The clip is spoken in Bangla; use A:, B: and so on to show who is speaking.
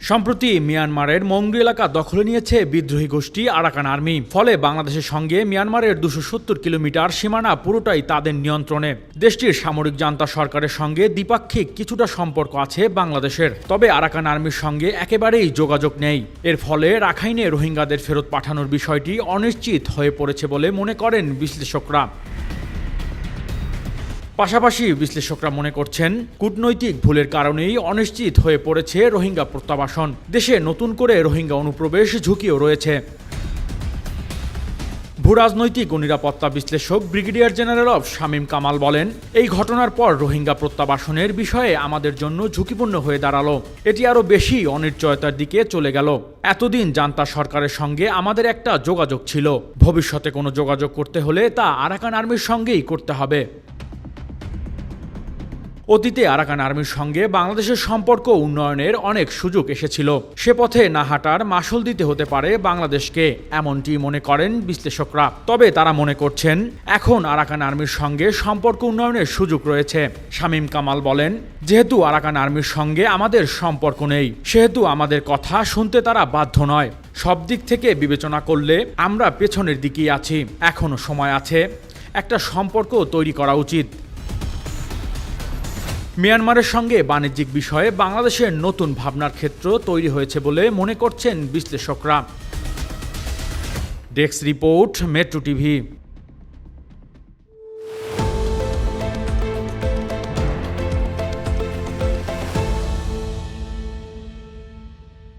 A: সম্প্রতি মিয়ানমারের মংডু এলাকা দখলে নিয়েছে বিদ্রোহী গোষ্ঠী আরাকান আর্মি। ফলে বাংলাদেশের সঙ্গে মিয়ানমারের দুশো সত্তর কিলোমিটার সীমানা পুরোটাই তাদের নিয়ন্ত্রণে। দেশটির সামরিক জান্তা সরকারের সঙ্গে দ্বিপাক্ষিক কিছুটা সম্পর্ক আছে বাংলাদেশের। তবে আরাকান আর্মির সঙ্গে একেবারেই যোগাযোগ নেই। এর ফলে রাখাইনে রোহিঙ্গাদের ফেরত পাঠানোর বিষয়টি অনিশ্চিত হয়ে পড়েছে বলে মনে করেন বিশ্লেষকরা। পাশাপাশি বিশ্লেষকরা মনে করছেন, কূটনৈতিক ভুলের কারণেই অনিশ্চিত হয়ে পড়েছে রোহিঙ্গা প্রত্যাবাসন। দেশে নতুন করে রোহিঙ্গা অনুপ্রবেশ ঝুঁকিও রয়েছে। ভূরাজনৈতিক ও নিরাপত্তা বিশ্লেষক ব্রিগেডিয়ার জেনারেল অফ শামীম কামাল বলেন, এই ঘটনার পর রোহিঙ্গা প্রত্যাবাসনের বিষয়ে আমাদের জন্য ঝুঁকিপূর্ণ হয়ে দাঁড়াল। এটি আরও বেশি অনিশ্চয়তার দিকে চলে গেল। এতদিন জান্তা সরকারের সঙ্গে আমাদের একটা যোগাযোগ ছিল। ভবিষ্যতে কোনো যোগাযোগ করতে হলে তা আরাকান আর্মির সঙ্গেই করতে হবে। অতীতে আরাকান আর্মির সঙ্গে বাংলাদেশের সম্পর্ক উন্নয়নের অনেক সুযোগ এসেছিল। সে পথে না হাঁটার মাসুল দিতে হতে পারে বাংলাদেশকে, এমনটি মনে করেন বিশ্লেষকরা। তবে তারা মনে করছেন, এখন আরাকান আর্মির সঙ্গে সম্পর্ক উন্নয়নের সুযোগ রয়েছে। শামীম কামাল বলেন, যেহেতু আরাকান আর্মির সঙ্গে আমাদের সম্পর্ক নেই, সেহেতু আমাদের কথা শুনতে তারা বাধ্য নয়। সব দিক থেকে বিবেচনা করলে আমরা পেছনের দিকেই আছি। এখনও সময় আছে, একটা সম্পর্ক তৈরি করা উচিত। মিয়ানমারের সঙ্গে বাণিজ্যিক বিষয়ে বাংলাদেশের নতুন ভাবনার ক্ষেত্র তৈরি হয়েছে বলে মনে করছেন বিশ্লেষকরা। Desk report, metro TV.